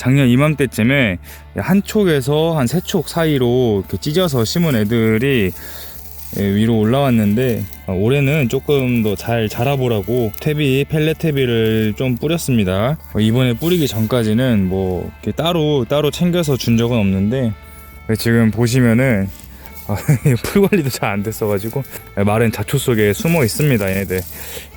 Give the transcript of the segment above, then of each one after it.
작년 이맘때쯤에 한 촉에서 한 세 촉 사이로 이렇게 찢어서 심은 애들이 예, 위로 올라왔는데 어, 올해는 조금 더 잘 자라보라고 퇴비 펠렛 퇴비를 좀 뿌렸습니다. 어, 이번에 뿌리기 전까지는 뭐 따로 따로 챙겨서 준 적은 없는데 네, 지금 보시면은 아, 풀 관리도 잘 안 됐어가지고 마른 자초 속에 숨어 있습니다 얘네들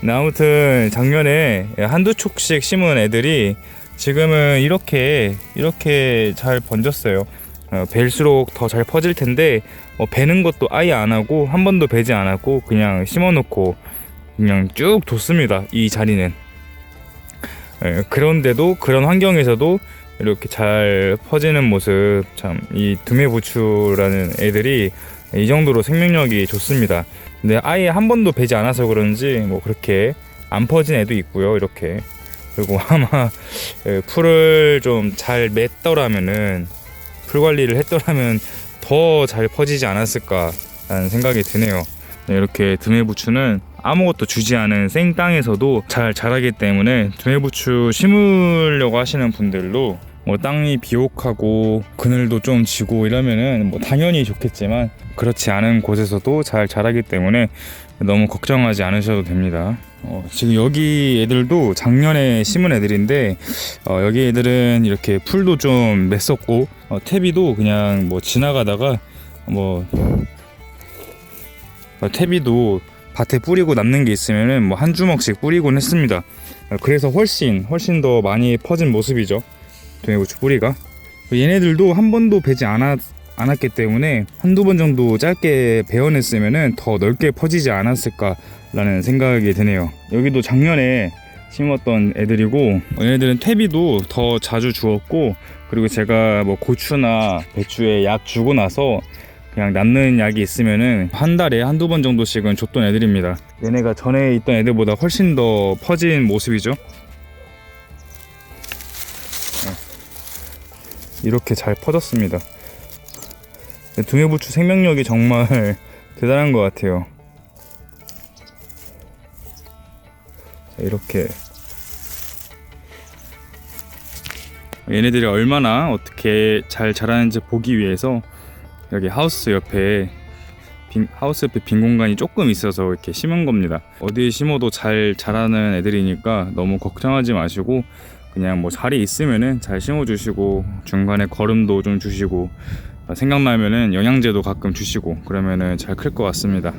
아무튼 작년에 한두 촉씩 심은 애들이 지금은 이렇게 이렇게 잘 번졌어요 어, 벨수록 더 잘 퍼질 텐데 어, 베는 것도 아예 안 하고 한 번도 베지 않았고 그냥 심어놓고 그냥 쭉 뒀습니다 이 자리는 예, 그런데도 그런 환경에서도 이렇게 잘 퍼지는 모습 참 이 두메부추라는 애들이 이 정도로 생명력이 좋습니다. 근데 아예 한 번도 베지 않아서 그런지 뭐 그렇게 안 퍼진 애도 있고요. 이렇게 그리고 아마 예, 풀을 좀 잘 맸더라면은 풀 관리를 했더라면 더 잘 퍼지지 않았을까라는 생각이 드네요. 네, 이렇게 드메부추는 아무것도 주지 않은 생 땅에서도 잘 자라기 때문에 드메부추 심으려고 하시는 분들도 뭐 땅이 비옥하고 그늘도 좀 지고 이러면은 뭐 당연히 좋겠지만 그렇지 않은 곳에서도 잘 자라기 때문에 너무 걱정하지 않으셔도 됩니다. 어, 지금 여기 애들도 작년에 심은 애들인데 어, 여기 애들은 이렇게 풀도 좀 맸었고 어, 퇴비도 그냥 뭐 지나가다가 뭐 어, 퇴비도 밭에 뿌리고 남는 게 있으면은 뭐 한 주먹씩 뿌리곤 했습니다. 어, 그래서 훨씬 훨씬 더 많이 퍼진 모습이죠. 동해고추 뿌리가. 얘네들도 한 번도 베지 않았, 않았기 때문에 한두 번 정도 짧게 베어냈으면은 더 넓게 퍼지지 않았을까라는 생각이 드네요. 여기도 작년에 심었던 애들이고 얘네들은 퇴비도 더 자주 주었고 그리고 제가 뭐 고추나 배추에 약 주고 나서 그냥 남는 약이 있으면은 한 달에 한두 번 정도씩은 줬던 애들입니다. 얘네가 전에 있던 애들보다 훨씬 더 퍼진 모습이죠. 이렇게 잘 퍼졌습니다. 등해부추 생명력이 정말 대단한 것 같아요. 자, 이렇게 얘네들이 얼마나 어떻게 잘 자라는지 보기 위해서 여기 하우스 옆에 빈, 하우스 옆에 빈 공간이 조금 있어서 이렇게 심은 겁니다. 어디에 심어도 잘 자라는 애들이니까 너무 걱정하지 마시고 그냥 뭐 자리 있으면은 잘 심어주시고 중간에 거름도 좀 주시고 생각나면은 영양제도 가끔 주시고 그러면은 잘 클 것 같습니다.